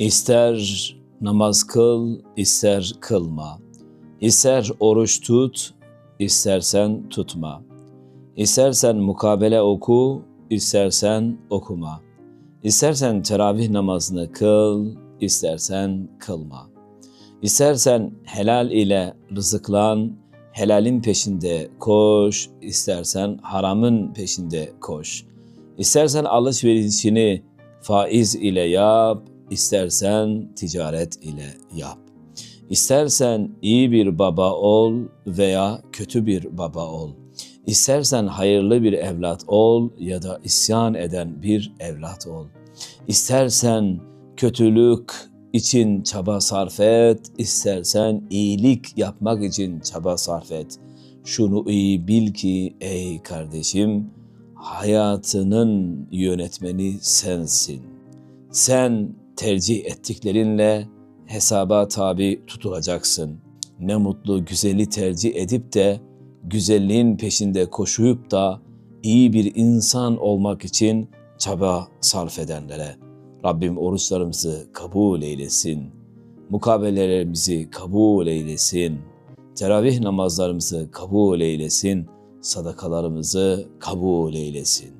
İster namaz kıl, ister kılma. İster oruç tut, istersen tutma. İstersen mukabele oku, istersen okuma. İstersen teravih namazını kıl, istersen kılma. İstersen helal ile rızıklan, helalin peşinde koş, istersen haramın peşinde koş. İstersen alışverişini faiz ile yap, istersen ticaret ile yap. İstersen iyi bir baba ol veya kötü bir baba ol. İstersen hayırlı bir evlat ol ya da isyan eden bir evlat ol. İstersen kötülük için çaba sarf et, istersen iyilik yapmak için çaba sarf et. Şunu iyi bil ki ey kardeşim, hayatının yönetmeni sensin. Sen tercih ettiklerinle hesaba tabi tutulacaksın. Ne mutlu güzeli tercih edip de güzelliğin peşinde koşuyup da iyi bir insan olmak için çaba sarf edenlere. Rabbim oruçlarımızı kabul eylesin. Mukabelelerimizi kabul eylesin. Teravih namazlarımızı kabul eylesin. Sadakalarımızı kabul eylesin.